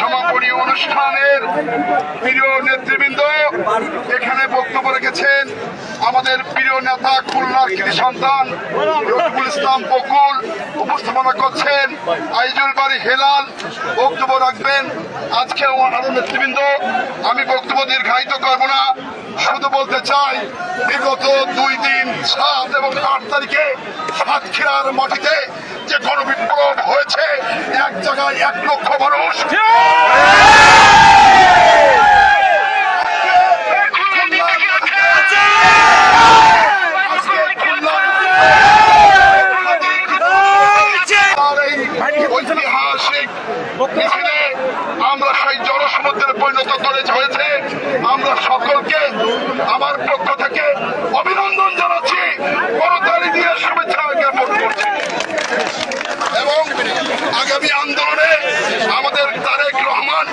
সমাপনী অনুষ্ঠানের প্রিয় নেতৃবৃন্দ, এখানে বক্তব্য রেখেছেন আমাদের প্রিয় নেতা খুলনার কৃতি সন্তান, রফিকুল ইসলাম বকুল। উপস্থাপনা করছেন আইজুল বাড়ি হেলাল। বক্তব্য রাখবেন আজকে আরও নেতৃবৃন্দ। আমি বক্তব্য দীর্ঘায়িত করব না। শুধু বলতে চাই, বিগত দুই দিন সাত এবং আট তারিখে সাতক্ষীরার মাটিতে জায়গায় এক লক্ষ মানুষ। আমরা সেই জনসমুদ্রে পরিণত করে হয়েছে। আমরা সকলকে আগামী আন্দোলনে আমাদের তারেক রহমান